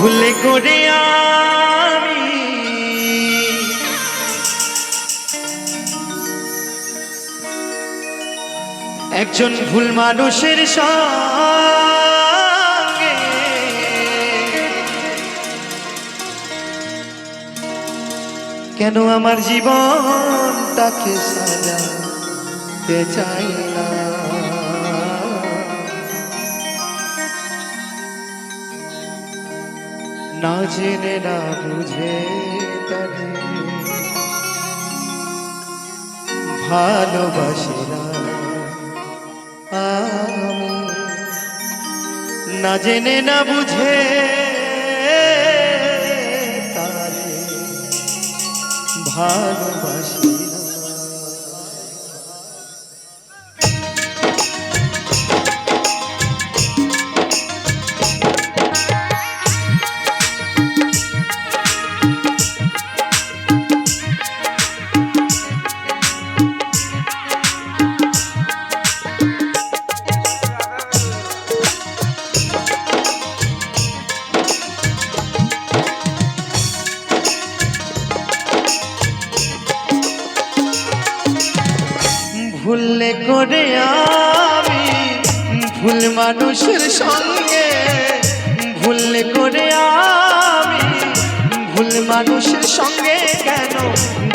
ভুলে করে আমি। একজন ভুল মানুষের সঙ্গে কেন আমার জীবনটাকে সাজাতে চাই না? না জেনে না বুঝে তারে ভালোবাসি না আমি। না জেনে না বুঝে তারে ভালোবাসি ভুললে করে আমি ভুল মানুষের সঙ্গে। ভুললে করে আমি ভুল মানুষের সঙ্গে কেন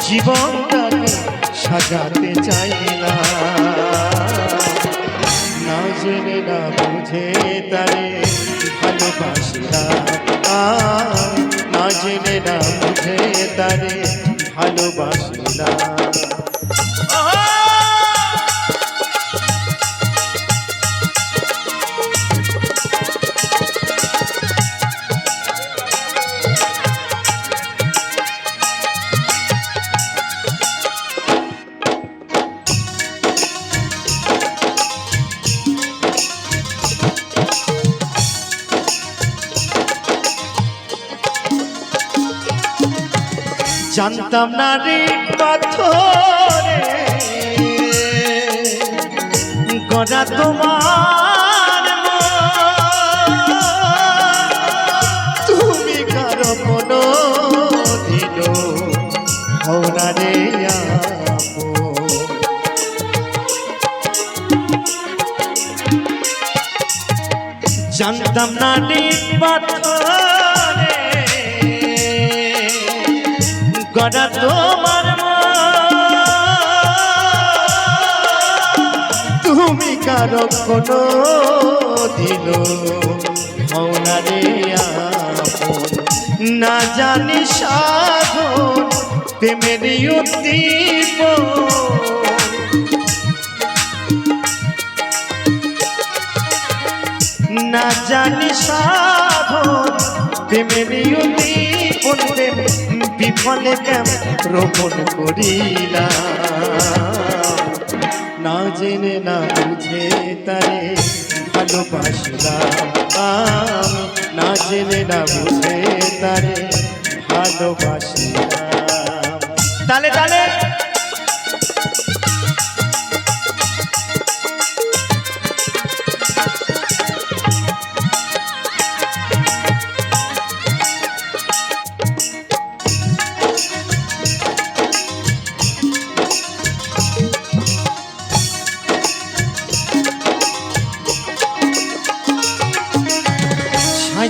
জীবনটাকে সাজাতে চাই না না জেনে, না বুঝে তারে ভালোবাসি না জেনে, না বুঝে তারে ভালোবাসি জানতাম না রে পাথরে। গড়া তোমার তুমি কারও কোনো দিন হও রে। জানতাম না রে পাথরে। কারও কোনো দিন। হও না জানি সাধন, প্রেমের উদ্দীপন। না জানি সাধন, প্রেমের উদ্দীপন, প্রেম বিফলে কেম রোপণ করিলা না জেনে না বুঝে তারে ভালোবাসলাম। না জেনে না বুঝে তারে ভালোবাসলাম। তালে তালে।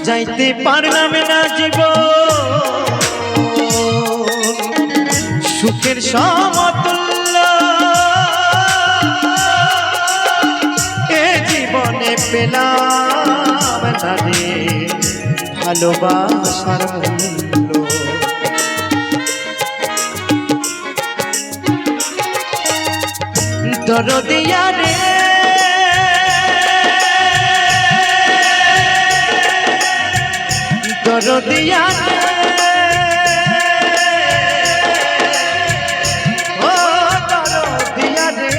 সাজাইতে পারলাম না জীব সুখের সমতুল্য। এ জীবনে পেলাম না রে ভালোবাসার মূল্য। দরদিয়া রে দরদিয়া রে ও দরদিয়া রে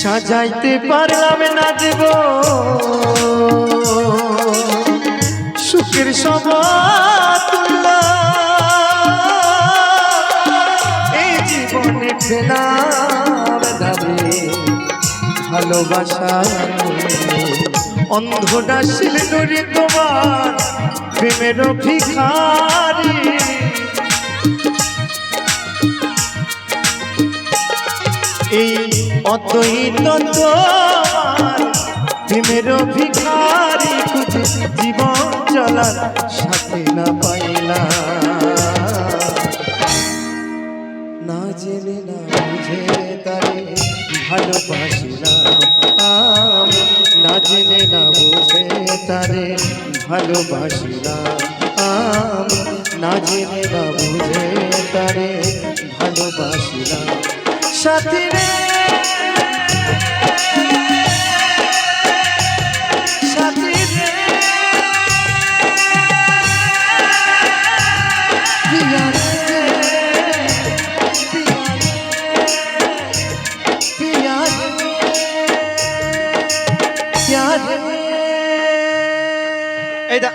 সাজাইতে পারলাম না দেব। সুখের সমাতুল্য এ ভালোবাসা অন্ধটা শিলগুড়ি তোমার প্রেমের ভিখারি এই অদ্বৈত তোমার প্রেমের ভিখারি খুঁজে জীবন চলার সাথে না পাইলাম না জেনে, না বুঝে তারে ভালোবাসিলাম আমি, না জেনে না বুঝে তারে ভালোবাসিলাম আমি, না জেনে না তারে ভালোবাসিলাম সাথী রে! সাথী